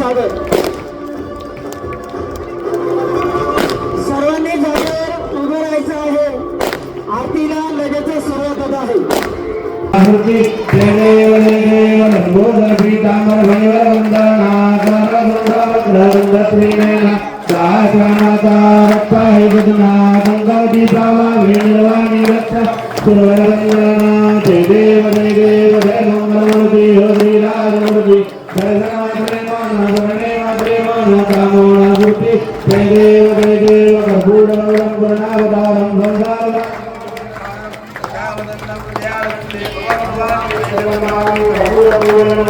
स्वागत सर्वांनी जागेवर उभं राहायचं आहे. आरतीला लगेच सुरुवात होत आहे. आहुति देव देव दोन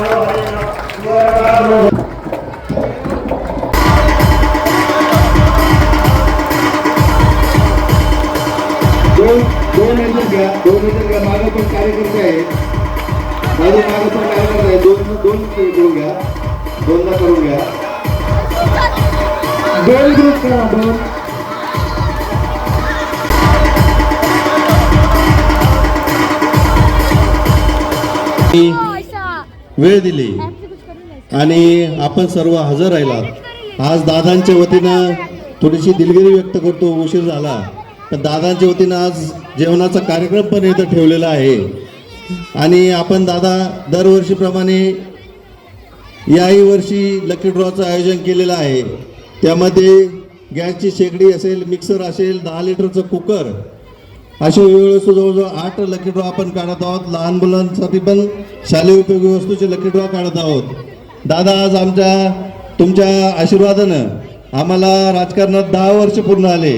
दोन मीटर घ्या. दोन मीटर घ्या. मागं पण कार्यकर्ते आहेत. माझे मागं पण कार्यकर्ते आहेत. दोन दोन करून घ्या. दोनदा करून घ्या. दोन ग्रुप करा दोन. वेळ दिली. आणि आपण सर्व हजर राहिलात आज दादांच्या वतीनं थोडीशी दिलगिरी व्यक्त करतो उशीर झाला. पण दादांच्या वतीनं आज जेवणाचा कार्यक्रम पण इथं ठेवलेला आहे. आणि आपण दादा दरवर्षीप्रमाणे याही वर्षी लकी ड्रॉचं आयोजन केलेलं आहे. त्यामध्ये गॅसची शेगडी असेल मिक्सर असेल दहा लिटरचं कुकर अशा वेळेस जवळजवळ आठ लकी ड्रॉ आपण काढत आहोत. लहान मुलांसाठी पण शालेय उपयोगी वस्तूचे लकी ड्रॉ काढत आहोत. दादा आज आमच्या तुमच्या आशीर्वादानं आम्हाला राजकारणात दहा वर्ष पूर्ण आले.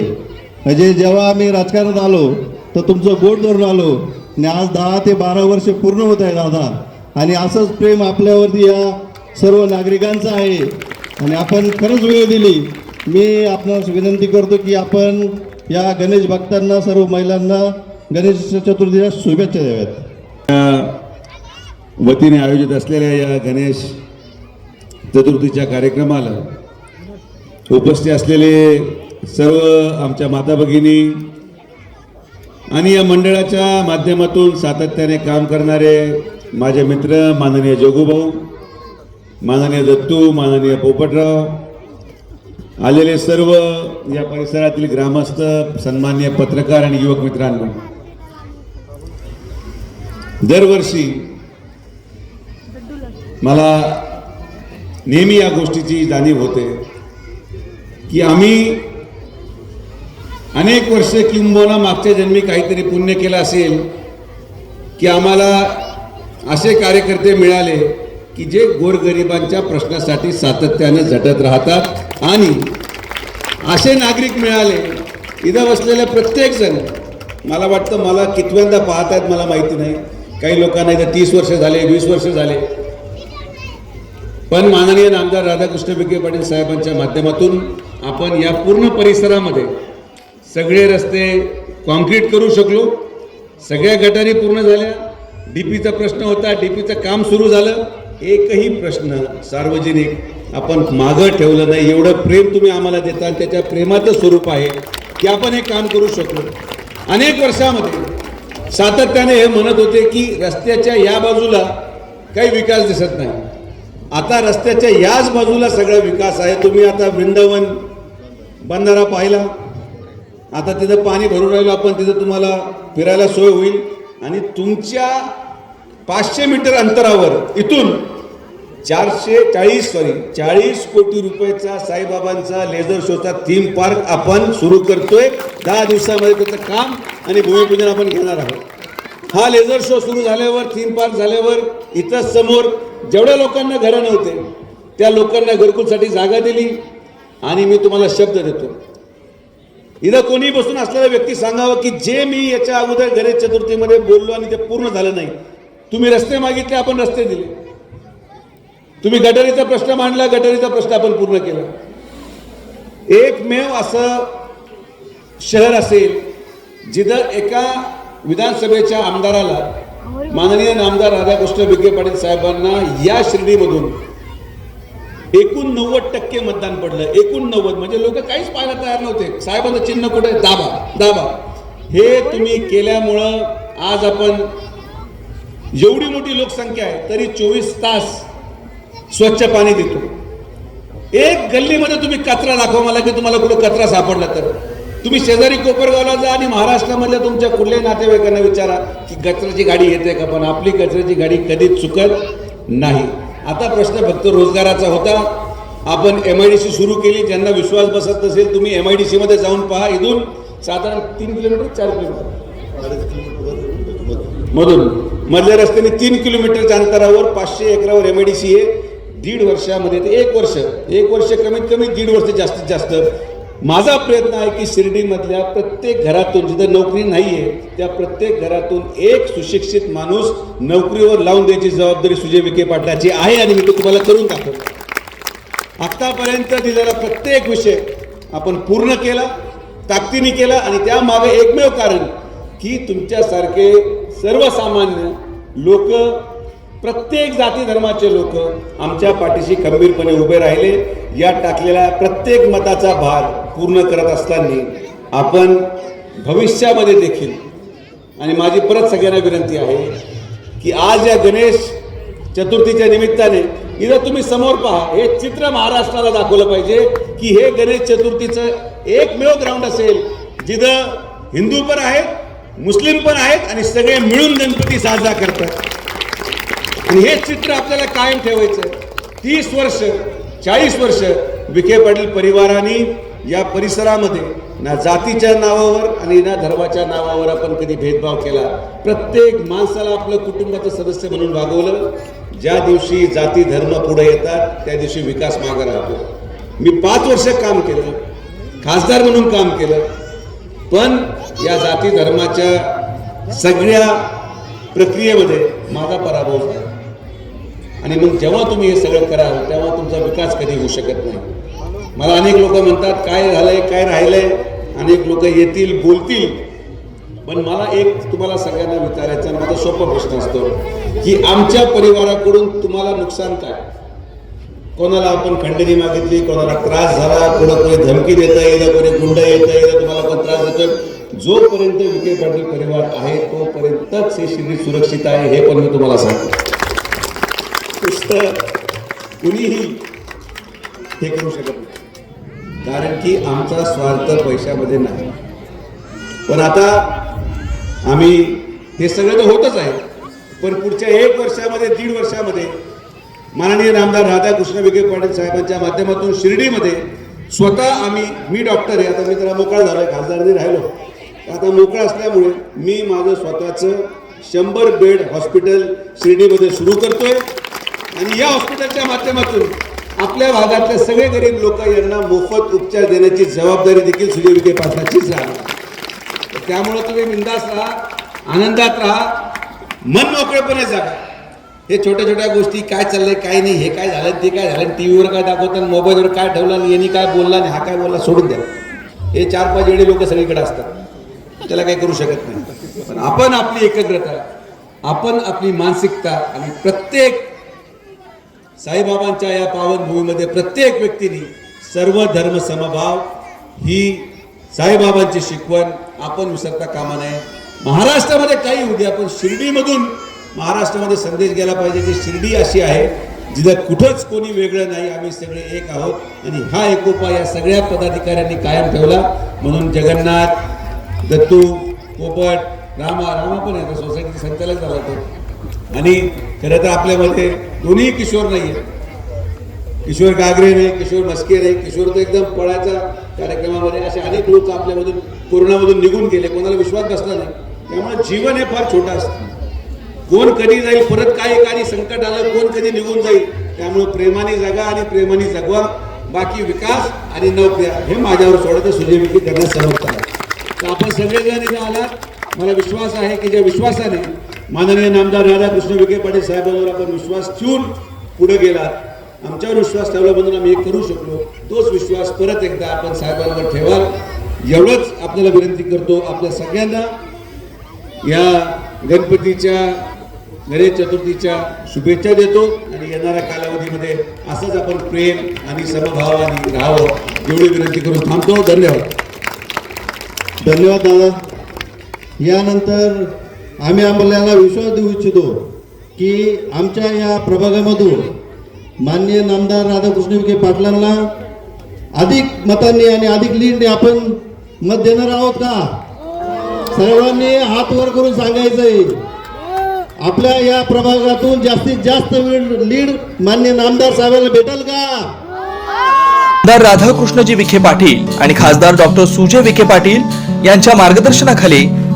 म्हणजे जेव्हा आम्ही राजकारणात आलो तर तुमचं गोड धरून आलो. आणि आज दहा ते बारा वर्ष पूर्ण होत आहे दादा. आणि असंच प्रेम आपल्यावरती या सर्व नागरिकांचं आहे. आणि आपण खरंच वेळ दिली. मी आपणास विनंती करतो की आपण या गणेश भक्तांना सर्व महिलांना गणेश चतुर्थीला शुभेच्छा द्याव्यात. वतीने आयोजित असलेल्या या गणेश चतुर्थीच्या कार्यक्रमाला उपस्थित असलेले सर्व आमच्या माता भगिनी आणि या मंडळाच्या माध्यमातून सातत्याने काम करणारे माझे मित्र माननीय जोगूभाऊ माननीय दत्तू माननीय पोपटराव आलेले सर्व या परिसरातील ग्रामस्थ सन्मान्य पत्रकार आणि युवक मित्रांनो दरवर्षी मला नेहमी या गोष्टीची जाणीव होते की आम्ही अनेक वर्षे किंबहुना मागच्या जन्मी काहीतरी पुण्य केलं असेल की आम्हाला असे कार्यकर्ते मिळाले की जे गोरगरिबांच्या प्रश्नासाठी सातत्यानं झटत राहतात आणि असे नागरिक मिळाले इथं बसलेले प्रत्येकजण मला वाटतं मला कितव्यांदा पाहत आहेत मला माहिती नाही. काही लोकांना इथं तीस वर्ष झाले वीस वर्ष झाले. पण माननीय नामदार राधाकृष्ण विखे पाटील साहेबांच्या माध्यमातून आपण या पूर्ण परिसरामध्ये सगळे रस्ते कॉन्क्रीट करू शकलो. सगळ्या गटारी पूर्ण झाल्या. डी पीचा प्रश्न होता डी पीचं काम सुरू झालं. एकही प्रश्न सार्वजनिक आपण मागं ठेवलं नाही. एवढं प्रेम तुम्ही आम्हाला देता आणि त्याच्या प्रेमाचं स्वरूप आहे की आपण हे काम करू शकलो. अनेक वर्षामध्ये सातत्याने हे म्हणत होते की रस्त्याच्या या बाजूला काही विकास दिसत नाही. आता रस्त्याच्या याच बाजूला सगळा विकास आहे. तुम्ही आता वृंदावन बंधारा पाहिला. आता तिथं पाणी भरून राहिलं आपण तिथं तुम्हाला फिरायला सोय होईल. आणि तुमच्या पाचशे मीटर अंतरावर इथून चारशे चाळीस सॉरी चाळीस कोटी रुपयाचा साईबाबांचा लेझर शोचा थीम पार्क आपण सुरू करतोय. दहा दिवसामध्ये त्याचं काम आणि भूमिपूजन आपण घेणार आहोत. हा लेझर शो सुरू झाल्यावर थीम पार्क झाल्यावर इथं समोर जेवढ्या लोकांना घरं नव्हते त्या लोकांना घरकुलसाठी जागा दिली आणि मी तुम्हाला शब्द देतो. इथं कोणी बसून असलेला व्यक्ती सांगावं की जे मी याच्या अगोदर गणेश चतुर्थीमध्ये बोललो आणि ते पूर्ण झालं नाही. तुम्ही रस्ते मागितले आपण रस्ते दिले. तुम्ही गटारीचा प्रश्न मांडला गटारीचा प्रश्न आपण पूर्ण केला. एकमेव असं शहर असेल जिथं एका विधानसभेच्या आमदाराला माननीय नामदार राधाकृष्ण विखे पाटील साहेबांना या श्रेणीमधून एकूण नव्वद टक्के मतदान पडलं. एकूण नव्वद म्हणजे लोक काहीच पाहायला तयार नव्हते. साहेबांचं चिन्ह कुठे दाबा दाबा. हे तुम्ही केल्यामुळं आज आपण एवढी मोठी लोकसंख्या आहे तरी चोवीस तास स्वच्छ पाणी देतो. एक गल्लीमध्ये तुम्ही कचरा दाखवा मला की तुम्हाला कुठं कचरा सापडला तर. तुम्ही शेजारी कोपरगावला जा आणि महाराष्ट्रामधल्या तुमच्या कुठल्याही नातेवाईकांना विचारा की कचऱ्याची गाडी येते का पण आपली कचऱ्याची गाडी कधीच चुकत नाही. आता प्रश्न फक्त रोजगाराचा होता. आपण एम आय डी सी सुरू केली ज्यांना विश्वास बसत नसेल तुम्ही एम आय डी सीमध्ये जाऊन पहा इथून. साधारण तीन किलोमीटर चार किलोमीटर. मधून. मधल्या रस्त्याने तीन किलोमीटरच्या अंतरावर पाचशे एकरावर एम आय डी सी आहे. दीड वर्षामध्ये ते एक वर्ष एक वर्ष कमीत कमी दीड वर्ष जास्तीत जास्त. माझा प्रयत्न आहे की शिर्डीमधल्या प्रत्येक घरातून जिथं नोकरी नाही आहे त्या प्रत्येक घरातून एक सुशिक्षित माणूस नोकरीवर लावून द्यायची जबाबदारी सुजय विखे पाटलाची आहे आणि मी तो तुम्हाला करून दाखवतो. आत्तापर्यंत दिलेला प्रत्येक विषय आपण पूर्ण केला ताकदीने केला आणि त्यामागे एकमेव कारण की तुमच्यासारखे सर्वसामान्य लोक प्रत्येक जाती धर्माचे लोक आमच्या पाठीशी खंबीरपणे उभे राहिले. या टाकलेल्या प्रत्येक मताचा भार पूर्ण करत असताना आपण भविष्यामध्ये देखील आणि माझी परत सगळ्यांना विनंती आहे की आज या गणेश चतुर्थीच्या निमित्ताने इथं तुम्ही समोर पहा हे चित्र महाराष्ट्राला दाखवलं पाहिजे की हे गणेश चतुर्थीचं एकमेव ग्राउंड असेल जिथं हिंदू पण आहेत मुस्लिम पण आहेत आणि सगळे मिळून गणपती साजरा करतात. आणि हे चित्र आपल्याला कायम ठेवायचं तीस वर्ष चाळीस वर्ष विखे पाटील परिवाराने या परिसरामध्ये ना जातीच्या नावावर आणि ना धर्माच्या नावावर आपण कधी भेदभाव केला. प्रत्येक माणसाला आपलं कुटुंबाचं सदस्य म्हणून वागवलं. ज्या दिवशी जाती धर्म पुढे येतात त्या दिवशी विकास मागे राहतो. मी पाच वर्ष काम केलं. खासदार म्हणून काम केलं. पण या जाती धर्माच्या सगळ्या प्रक्रियेमध्ये माझा पराभव झाला. आणि मग जेव्हा तुम्ही हे सगळं कराल तेव्हा तुमचा विकास कधी होऊ शकत नाही. मला अनेक लोक म्हणतात काय झालंय? काय राहिलंय? अनेक लोक येतील बोलतील. पण मला एक तुम्हाला सगळ्यांना विचारायचा माझा सोपा प्रश्न असतो की आमच्या परिवाराकडून तुम्हाला नुकसान काय? कोणाला आपण खंडणी मागितली कोणाला त्रास झाला कोणा कोणी धमकी देता येईल कोणी गुंड येता येईल तुम्हाला कोण त्रास देतोय? जोपर्यंत विखे पाटील परिवार आहे तोपर्यंतच हे शिबिर सुरक्षित आहे हे पण मी तुम्हाला सांगतो. नुसतं कुणीही हे करू शकत नाही. कारण की आमचा स्वार्थ पैशामध्ये नाही. पण आता आम्ही हे सगळं तर होतच आहे. पण पुढच्या एक वर्षामध्ये दीड वर्षामध्ये माननीय नामदार राधाकृष्ण विखे पाटील साहेबांच्या माध्यमातून शिर्डीमध्ये स्वतः आम्ही मी डॉक्टर आहे. आता मी जरा मोकळा झालो आहे खासदारांनी राहिलो. आता मोकळा असल्यामुळे मी माझं स्वतःचं शंभर बेड हॉस्पिटल शिर्डीमध्ये सुरू करतोय. आणि या हॉस्पिटलच्या माध्यमातून आपल्या भागातले सगळे गरीब लोक यांना मोफत उपचार देण्याची जबाबदारी देखील सुजय विखे पाटलाचीच राहणार त्यामुळे तुम्ही बिंदास राहा आनंदात राहा मन मोकळेपणे जागा. हे छोट्या छोट्या गोष्टी काय चाललंय काय नाही हे काय झालं ते काय झालं टी व्हीवर काय दाखवतात मोबाईलवर काय ठेवलं आणि यांनी काय बोलला आणि हा काय बोलला सोडून द्या. हे चार पाच येडे लोक सगळीकडे असतात. त्याला काही करू शकत नाही. पण आपण आपली एकाग्रता आपण आपली मानसिकता आणि प्रत्येक साईबाबांच्या या पावनभूमीमध्ये प्रत्येक व्यक्तीने सर्व धर्म समभाव ही साईबाबांची शिकवण आपण विसरता कामा नये. महाराष्ट्रामध्ये काही होऊ दे आपण शिर्डीमधून महाराष्ट्रामध्ये संदेश गेला पाहिजे की शिर्डी अशी आहे जिथं कुठंच कोणी वेगळं नाही आम्ही सगळे एक आहोत आणि हा एकोपा या सगळ्या पदाधिकाऱ्यांनी कायम ठेवला. म्हणून जगन्नाथ दत्तू पोपट रामा रामा पण आहे सोसायटीचे संचालक झाला तो आणि खरं तर आपल्यामध्ये दोन्ही किशोर नाही आहेत किशोर गागरे नाही किशोर मस्के नाही किशोर तर एकदम पळायचा कार्यक्रमामध्ये असे अनेक लोक आपल्यामधून कोरोनामधून निघून गेले कोणाला विश्वास बसला नाही. त्यामुळे जीवन हे फार छोटं असतं. कोण कधी जाईल परत काय एखादी संकट आलं कोण कधी निघून जाईल त्यामुळे प्रेमाने जगा आणि प्रेमाने जगवा बाकी विकास आणि नोकऱ्या हे माझ्यावर सोडत सुजय विखे करण्यास समर्थ आहे तर आपण सगळेजण इथे आलात. मला विश्वास आहे की ज्या विश्वासाने माननीय नामदार राधाकृष्ण विखे पाटील साहेबांवर आपण विश्वास ठेवून पुढे गेलात. आमच्यावर विश्वास ठेवल्याबद्दल आम्ही हे करू शकलो. तोच विश्वास परत एकदा आपण साहेबांवर ठेवाल. एवढंच आपल्याला विनंती करतो आपल्या सगळ्यांना. या गणपतीच्या गणेश चतुर्थीच्या शुभेच्छा देतो आणि येणाऱ्या कालावधीमध्ये असंच आपण प्रेम आणि समभावाने राहावं एवढी विनंती करून थांबतो. धन्यवाद. धन्यवाद दादा. यानंतर आम्ही आपल्याला विश्वास देऊ इच्छितो की आमच्या या प्रभागामधून माननीय नामदार राधाकृष्ण विखे पाटलांना अधिक मतांनी आणि अधिक लीडने आपण मत देणार आहोत का? सर्वांनी हात वर करून सांगायचंय. आपल्या या प्रभागातून जास्तीत जास्त लीड मान्य नामदार साहेबांना भेटेल का? आमदार राधाकृष्णजी विखे पाटील आणि खासदार डॉक्टर सुजय विखे पाटील यांच्या मार्गदर्शनाखाली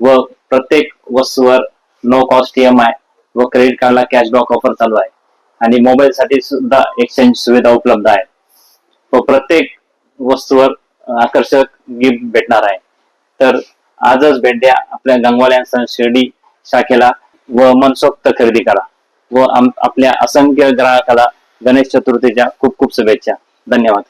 व प्रत्येक वस्तूवर नो कॉस्ट ईएमआय व क्रेडिट कार्डला कॅशबॅक ऑफर चालू आहे. आणि मोबाईल साठी सुद्धा एक्सचेंज सुविधा उपलब्ध आहे. व प्रत्येक वस्तूवर आकर्षक गिफ्ट भेटणार आहे. तर आजच भेट द्या आपल्या गंगवाल्या शिर्डी शाखेला व मनसोक्त खरेदी करा. व आपल्या असंख्य ग्राहकाला गणेश चतुर्थीच्या खूप खूप शुभेच्छा. धन्यवाद.